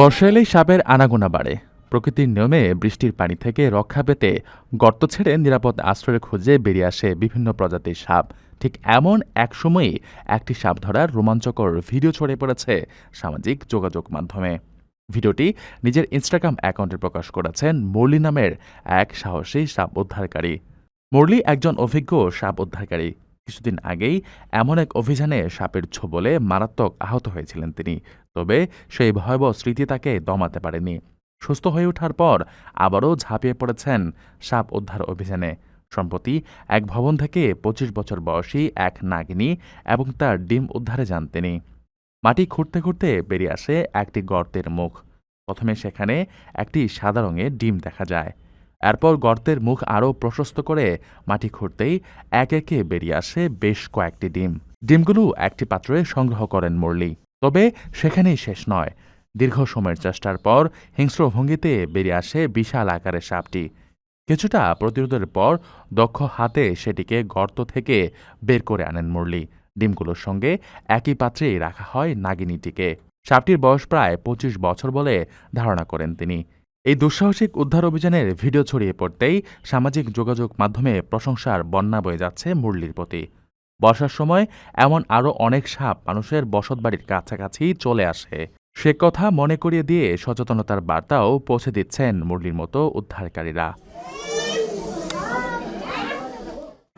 বর্ষা এলেই সাপের আনাগোনা বাড়ে। প্রকৃতির নিয়মে বৃষ্টির পানি থেকে রক্ষা পেতে গর্ত ছেড়ে নিরাপদ আশ্রয়ের খোঁজে বেরিয়ে আসে বিভিন্ন প্রজাতির সাপ। ঠিক এমন এক সময়ই একটি সাপ ধরার রোমাঞ্চকর ভিডিও ছড়িয়ে পড়েছে সামাজিক যোগাযোগ মাধ্যমে। ভিডিওটি নিজের ইনস্টাগ্রাম অ্যাকাউন্টে প্রকাশ করেছেন মুরলি নামের এক সাহসী সাপ উদ্ধারকারী। মুরলি একজন অভিজ্ঞ সাপ উদ্ধারকারী। কিছুদিন আগেই এমন এক অভিযানে সাপের ছোবলে মারাত্মক আহত হয়েছিলেন তিনি। তবে সেই ভয়াবহ স্মৃতি তাকে দমাতে পারেনি। সুস্থ হয়ে ওঠার পর আবারও ঝাঁপিয়ে পড়েছেন সাপ উদ্ধার অভিযানে। সম্প্রতি এক ভবন থেকে পঁচিশ বছর বয়সী এক নাগিনী এবং তার ডিম উদ্ধারে যান তিনি। মাটি খুঁড়তে খুঁড়তে বেরিয়ে আসে একটি গর্তের মুখ। প্রথমে সেখানে একটি সাদা রঙের ডিম দেখা যায়। এরপর গর্তের মুখ আরও প্রশস্ত করে মাটি খুঁড়তেই এক একে বেরিয়ে আসে বেশ কয়েকটি ডিম। ডিমগুলো একটি পাত্রে সংগ্রহ করেন মুরলি। তবে সেখানেই শেষ নয়। দীর্ঘ সময়ের চেষ্টার পর হিংস্র ভঙ্গিতে বেরিয়ে আসে বিশাল আকারের সাপটি। কিছুটা প্রতিরোধের পর দক্ষ হাতে সেটিকে গর্ত থেকে বের করে আনেন মুরলি। ডিমগুলোর সঙ্গে একই পাত্রেই রাখা হয় নাগিনীটিকে। সাপটির বয়স প্রায় পঁচিশ বছর বলে ধারণা করেন তিনি। এই দুঃসাহসিক উদ্ধার অভিযানের ভিডিও ছড়িয়ে পড়তেই সামাজিক যোগাযোগ মাধ্যমে প্রশংসার বন্যা বয়ে যাচ্ছে মুরলির প্রতি। বর্ষার সময় এমন আরও অনেক সাপ মানুষের বসতবাড়ির কাছাকাছি চলে আসে। সে কথা মনে করিয়ে দিয়ে সচেতনতার বার্তাও পৌঁছে দিচ্ছেন মুরলির মতো উদ্ধারকারীরা।